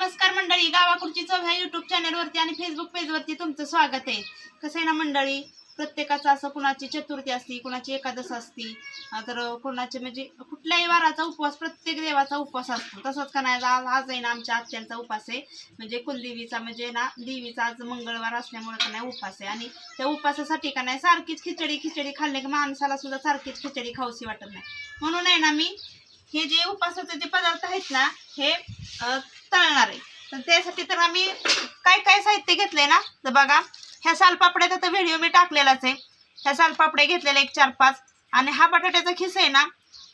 नमस्कार मंडळी गावाकडची चव ह्या युट्यूब चॅनलवरती आणि फेसबुक पेजवरती तुमचं स्वागत आहे. कसं आहे ना मंडळी प्रत्येकाचं असं कुणाची चतुर्थी असती कुणाची एकादश असती तर कुणाचे म्हणजे कुठल्याही वाराचा उपवास प्रत्येक देवाचा उपवास असतो. तसंच का नाही आज आज आहे ना आमच्या आत्यांचा उपवास आहे. म्हणजे कुलदेवीचा म्हणजे ना देवीचा आज मंगळवार असल्यामुळे का नाही उपवास आहे. आणि त्या उपवासासाठी का नाही सारखीच खिचडी खिचडी खाल्ले की माणसाला सुद्धा सारखीच खिचडी खाऊशी वाटत नाही. म्हणून आहे ना मी हे जे उपासाचे जे पदार्थ आहेत ना हे तळणार आहे. तर त्यासाठी तर आम्ही काय काय साहित्य घेतलंय ना? तर बघा ह्या सालपापड्याचा तर व्हिडिओ मी टाकलेलाच आहे. ह्या सालपापड्या घेतलेल्या एक चार पाच आणि हा बटाट्याचा खिस आहे ना?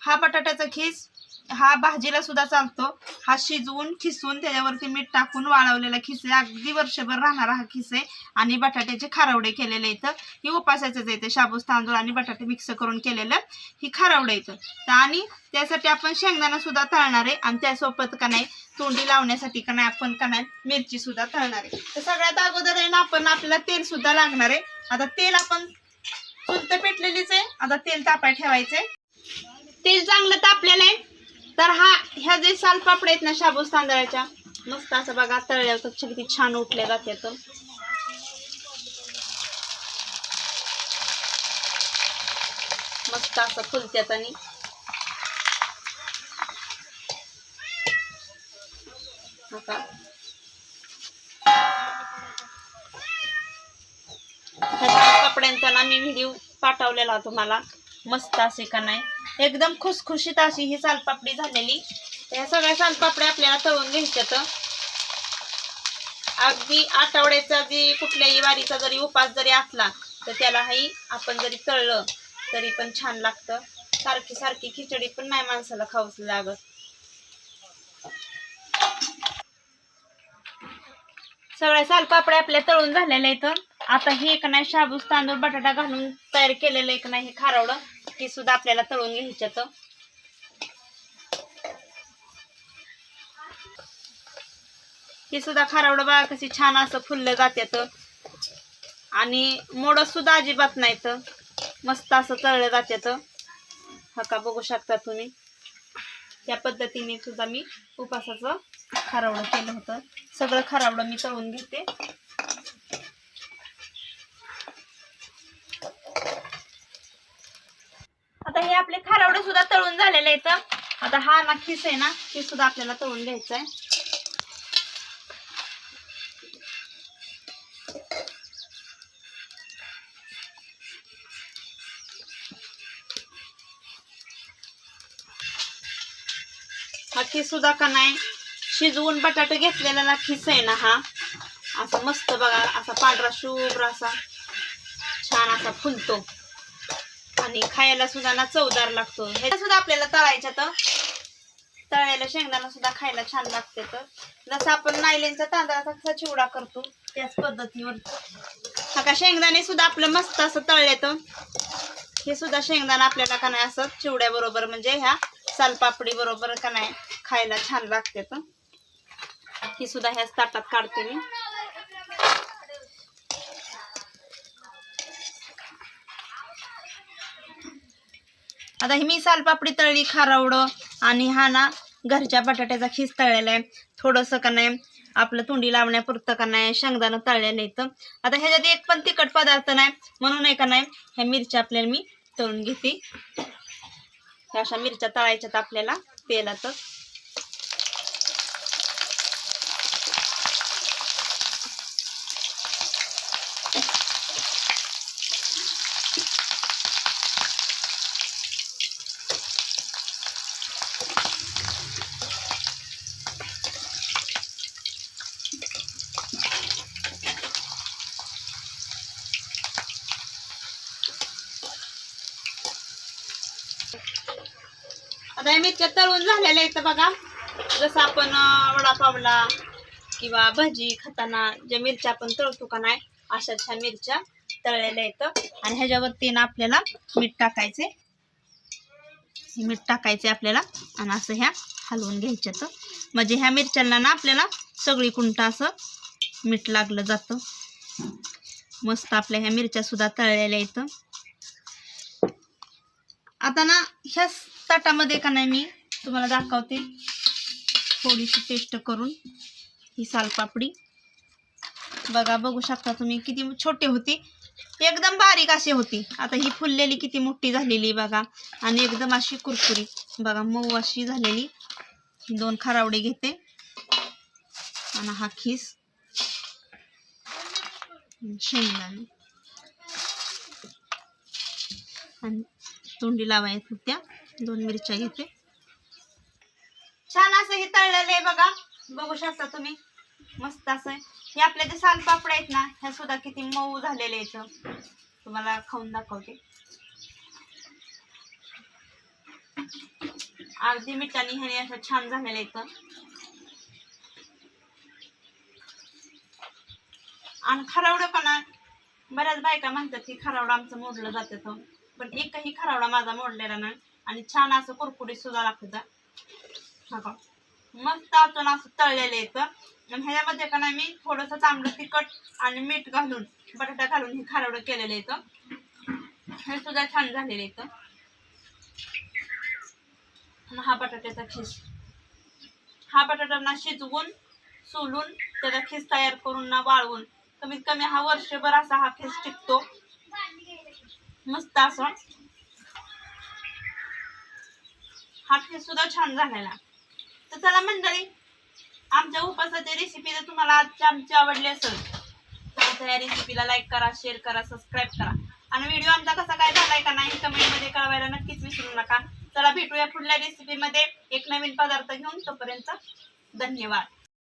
हा बटाट्याचा खिस हा भाजीला सुद्धा चालतो. हा शिजवून खिसून त्याच्यावरती मीठ टाकून वाळवलेला खिस. अगदी वर्षभर राहणारा हा खिस. आहे आणि बटाट्याचे खारवडे केलेले इथं. ही उपासाचंच येतं शाबूस तांदूळ आणि बटाटे मिक्स करून केलेलं ही खारवडे येतं तर आणि त्यासाठी आपण शेंगदाणा सुद्धा तळणार आहे. आणि त्यासोबत का नाही तोंडी लावण्यासाठी का नाही आपण का नाही मिरची सुद्धा तळणार आहे. तर सगळ्यात अगोदर आहे ना आपण आपल्याला तेल सुद्धा लागणार आहे. आता तेल आपण चुलत पेटलेलीच आहे. आता तेल तापाय ठेवायचंय. तेल चांगलं तापलेलं आहे. तर हा ह्या जे सालपापड्या आहेत ना शाबूस तांदळाच्या मस्त असं बघा तळल्यावर तर किती छान उठल्या जाते तो मस्त असं फुलत्यात आणि. कपड्यांचा ना मी व्हिडिओ पाठवलेला तुम्हाला. मस्त असे का नाही. एकदम खुसखुशीत अशी ही सालपापडी झालेली. या सगळ्या सालपापड्या आपल्याला तळून घ्यायच्यात. अगदी आठवड्याचा जी कुठल्याही वारीचा जरी उपास जरी असला तर त्यालाही आपण जरी तळलं तरी पण छान लागतं. सारखी सारखी खिचडी पण नाही माणसाला खाऊच लागत. सगळ्या सालपापड्या आपल्या तळून झालेल्या आहेत आता हे एक नाही शाबूस तांदूळ बटाटा घालून तयार केलेलं एक नाही हे खारवडं. हे सुद्धा आपल्याला तळून घ्यायच्यात ही सुद्धा खारावड बा कशी छान असं फुललं जात्यात आणि मोड सुद्धा अजिबात नाहीत. मस्त असं तळलं जात्यात हका बघू शकता तुम्ही. त्या पद्धतीने सुद्धा मी उपासाचं खारावडं केलं होतं. सगळं खारावडं मी तळून घेते आता हे आपले सुद्धा तळून झालेलं आहे तर आता हा ना खिस आहे ना खिस सुद्धा आपल्याला तळून द्यायचं आहे हा खिस सुद्धा का नाही शिजवून बटाटे घेतलेला ना खिस आहे ना हा. असा मस्त बघा असा पांढरा शुभ्र असा छान असा फुलतो. आणि खायला सुद्धा ना चवदार लागतो. हे सुद्धा आपल्याला तळायच्या तर. तळायला शेंगदाणा सुद्धा खायला छान लागते तर. जसं आपण नायलेनचा तांदळाचा कसा चिवडा करतो त्याच पद्धतीवर. हा का शेंगदाणे सुद्धा आपलं मस्त असं तळले तर. हे सुद्धा शेंगदाणा आपल्याला का नाही असं चिवड्या बरोबर म्हणजे ह्या सालपापडी बरोबर का नाही खायला छान लागते तर. ही सुद्धा ह्याच ताटात काढते मी. आता ही मी सालपापडी तळली खारवडं आणि हा ना घरच्या बटाट्याचा खीस तळलेला आहे. थोडंसं का नाही आपलं तोंडी लावण्यापुरतं का नाही शेंगदाणा तळलेलं इथं. आता ह्याच्यात एक पण तिखट पदार्थ नाही म्हणून आहे का नाही ह्या मिरच्या आपल्याला मी तळून घेते. अशा मिरच्या तळायच्यात आपल्याला तेलातच आता मिरच्या तळून झालेल्या आहेत बघा. जसं आपण वडापावला किंवा भजी खाताना ज्या मिरच्या आपण तळतो का नाही अशाच ह्या मिरच्या तळलेल्या आहेत. आणि ह्याच्यावरती ना आपल्याला मीठ टाकायचे. मीठ टाकायचे आपल्याला आणि असं ह्या हलवून घ्यायच्यात. म्हणजे ह्या मिरच्यांना ना आपल्याला सगळी कुंट असं मीठ लागलं जातं. मस्त आपल्या ह्या मिरच्या सुद्धा तळलेल्या आहेत. आता ना ह्या ताटामध्ये का नाही मी तुम्हाला दाखवते. थोडीशी पेस्ट करून ही सालपापडी. बघा बघू शकता तुम्ही किती छोटे होती. एकदम बारीक अशी होती. आता ही फुललेली किती मोठी झालेली बघा. आणि एकदम अशी कुरकुरी बघा मऊ अशी झालेली. दोन खरावडे घेते. आणि हा खीस. शेंगदाणे. आणि तोंडी लावायच्या होत्या. दोन मिरच्या घेते. छान असं हे तळलेलं आहे बघा. बघू शकता तुम्ही. मस्त असं आहे. हे आपले जे सालपापड आहेत ना ह्या सुद्धा किती मऊ झालेले आहेत. तुम्हाला खाऊन दाखवते. अर्धी मिठाने ह्याने असं छान झालेलं आहेत आणि खरावडं पण बऱ्याच बायका म्हणतात की खरावडं आमचं मोडलं जातं पण एकही खरावडा माझा मोडलेला नाही. आणि छान असं कुरकुरीत सुद्धा लागतं मस्त आपण असं तळलेलं येतं आणि ह्याच्यामध्ये का नाही मी थोडंसं तांबडं तिखट आणि मीठ घालून बटाटा घालून हे खारवडं केलेलं येतं हे सुद्धा छान झालेलं येतं हा बटाट्याचा खीस. हा बटाटा ना शिजवून सोलून त्याचा खीस तयार करून ना वाळवून कमीत कमी हा वर्षभर असा हा खीस टिकतो. मस्त असं. हा खीस सुद्धा छान झालेला. तर चला मंडळी आमच्या उपासाची रेसिपी जर तुम्हाला आजची आमची आवडली असेल. तर या रेसिपीला लाईक करा शेअर करा सबस्क्राईब करा. आणि व्हिडिओ आमचा कसा काय झालाय का नाही कमेंटमध्ये कळवायला नक्कीच विसरू नका. चला भेटूया पुढल्या रेसिपीमध्ये एक नवीन पदार्थ घेऊन तोपर्यंत धन्यवाद.